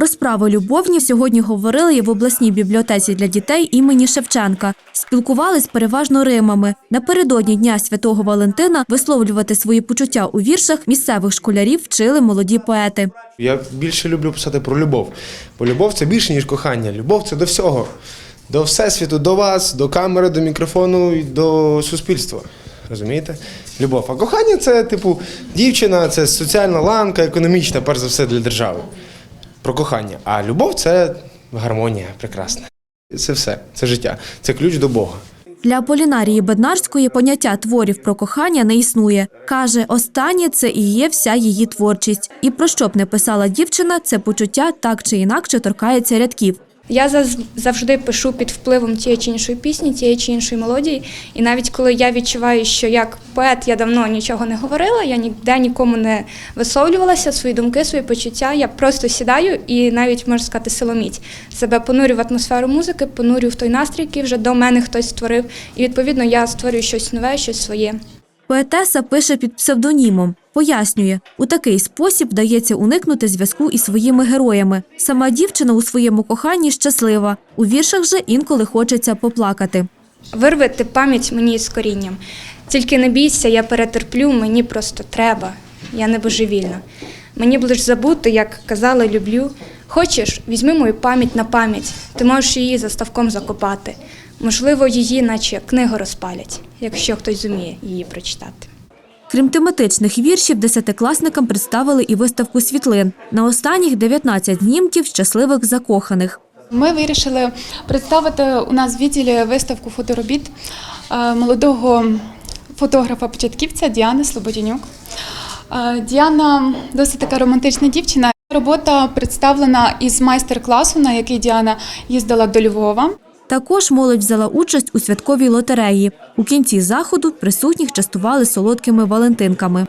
Про справи любовні сьогодні говорили і в обласній бібліотеці для дітей імені Шевченка. Спілкувались переважно римами. Напередодні Дня Святого Валентина висловлювати свої почуття у віршах місцевих школярів вчили молоді поети. Я більше люблю писати про любов. Бо любов це більше, ніж кохання. Любов це до всього. До всесвіту, до вас, до камери, до мікрофону і до суспільства. Розумієте? Любов. А кохання це, типу, дівчина, це соціальна ланка, економічна, перш за все, для держави. Про кохання. А любов це гармонія прекрасна. Це все, це життя, це ключ до Бога. Для Полінарії Беднарської поняття творів про кохання не існує. Каже, останнє це і є вся її творчість. І про що б не писала дівчина, це почуття так чи інакше торкається рядків. Я завжди пишу під впливом тієї чи іншої пісні, тієї чи іншої мелодії. І навіть коли я відчуваю, що як поет я давно нічого не говорила, я ніде нікому не висловлювалася, свої думки, свої почуття. Я просто сідаю і навіть можна сказати силоміць. Себе понурю в атмосферу музики, понурю в той настрій, який вже до мене хтось створив. І відповідно я створюю щось нове, щось своє. Поетеса пише під псевдонімом. Пояснює, у такий спосіб вдається уникнути зв'язку із своїми героями. Сама дівчина у своєму коханні щаслива. У віршах же інколи хочеться поплакати. Вирвати пам'ять мені з корінням. Тільки не бійся, я перетерплю, мені просто треба. Я не божевільна. Мені б лиш забути, як казала, люблю. Хочеш, візьми мою пам'ять на пам'ять. Ти можеш її за ставком закопати. Можливо, її, наче книгу розпалять, якщо хтось зуміє її прочитати. Крім тематичних віршів, десятикласникам представили і виставку світлин. На останніх 19 знімків щасливих закоханих. Ми вирішили представити у нас в відділі виставку фоторобіт е, молодого фотографа-початківця Діани Слободянюк. Е, Діана досить така романтична дівчина. Робота представлена із майстер-класу, на який Діана їздила до Львова. Також молодь взяла участь у святковій лотереї. У кінці заходу присутніх частували солодкими валентинками.